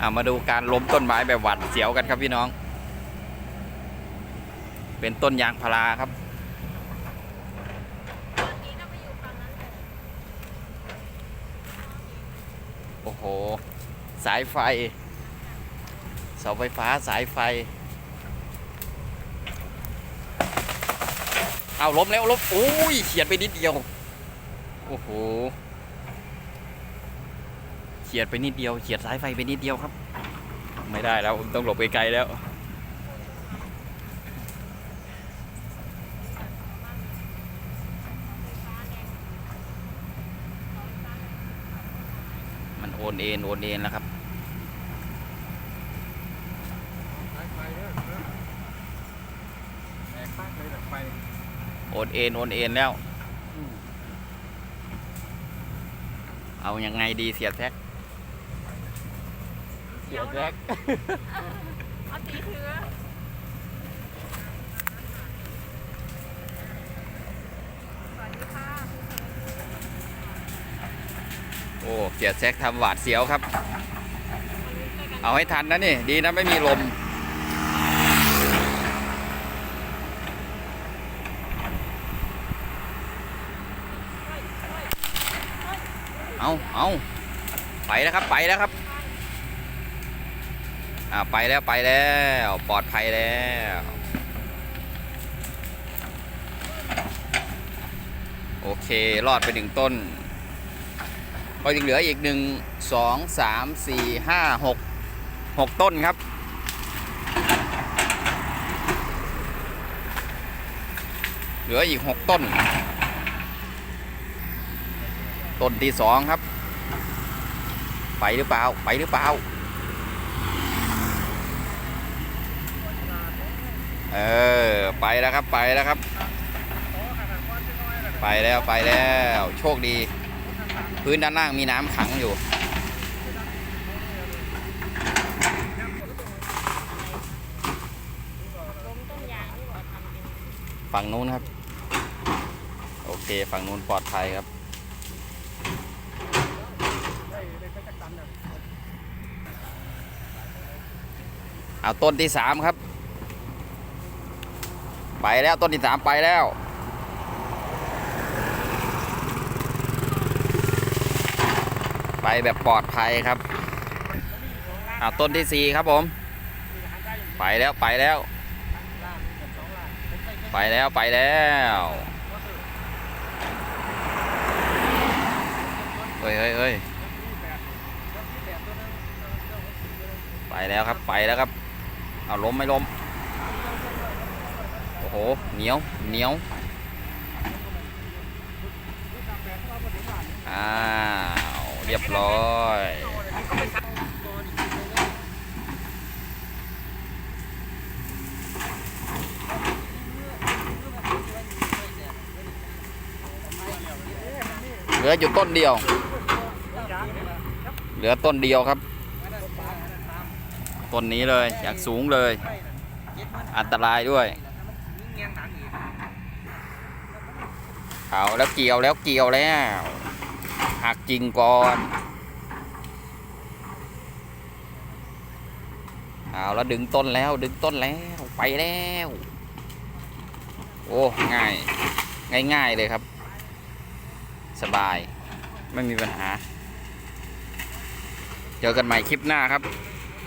อามาดูการล้มต้นไม้แบบหวัดเสียวกันครับพี่น้อง เป็นต้นยางพาราครับโอ้โห สายไฟเสาไฟฟ้าสายไฟ เอาล้มแล้วล้มอุ้ยเฉียดไปนิดเดียว โอ้โห เฉียดไปนิดเดียวเฉียดสายไฟไปนิดเดียวครับ ไม่ได้แล้วต้องหลบไกลๆแล้ว มันโอนเอ็นโอนเอ็นแล้วครับสายไฟเด้อเด้อแตกมากเลยแบบไฟโอนเอ็นโอนเอ็นแล้วอืมเอายังไงดีเสียแท็ก เสียแท็กเอาตีถือสวัสดีค่ะโอ้เสียแท็กทำหวาดเสียวครับ เอาให้ทันนะนี่ ดีนะไม่มีลมเอาเอาไปแล้วครับ ไปแล้วครับ อ่าไปแล้วไปแล้วปลอดภัยแล้วโอเครอดไปหนึ่งต้นก็ยังเหลืออีกหนึ่งสองสามสี่ห้าหกหกต้นครับ เหลืออีกหกต้น ต้นที่สองครับ ไปหรือเปล่า ไปหรือเปล่า เออ ไปแล้วครับไปแล้วครับ ไปแล้วไปแล้ว โชคดี พื้นด้านล่างมีน้ำขังอยู่ ฝั่งนู้นครับ โอเค ฝั่งนู้นปลอดภัยครับเอาต้นที่สามครับ ไปแล้วต้นที่สามไปแล้วไปแบบปลอดภัยครับเอาต้นที่สี่ครับผม ไปแล้วไปแล้ว ไปแล้วไปแล้วเฮ้ยเฮ้ยเฮ้ยไปแล้วครับไปแล้วครับ เอาล้มไม่ล้ม โหเหนียวเหนียวอ้าวเรียบร้อยเหลืออยู่ต้นเดียว เหลือต้นเดียวครับ ต้นนี้เลยอย่างสูงเลย อันตรายด้วย เอาแล้วเกี่ยวแล้วเกี่ยวแล้วหักจริงก่อนเอาแล้วดึงต้นแล้วดึงต้นแล้วไปแล้ว โอ้ง่ายง่าย ๆ เลยครับ สบาย ไม่มีปัญหา เจอกันใหม่คลิปหน้าครับ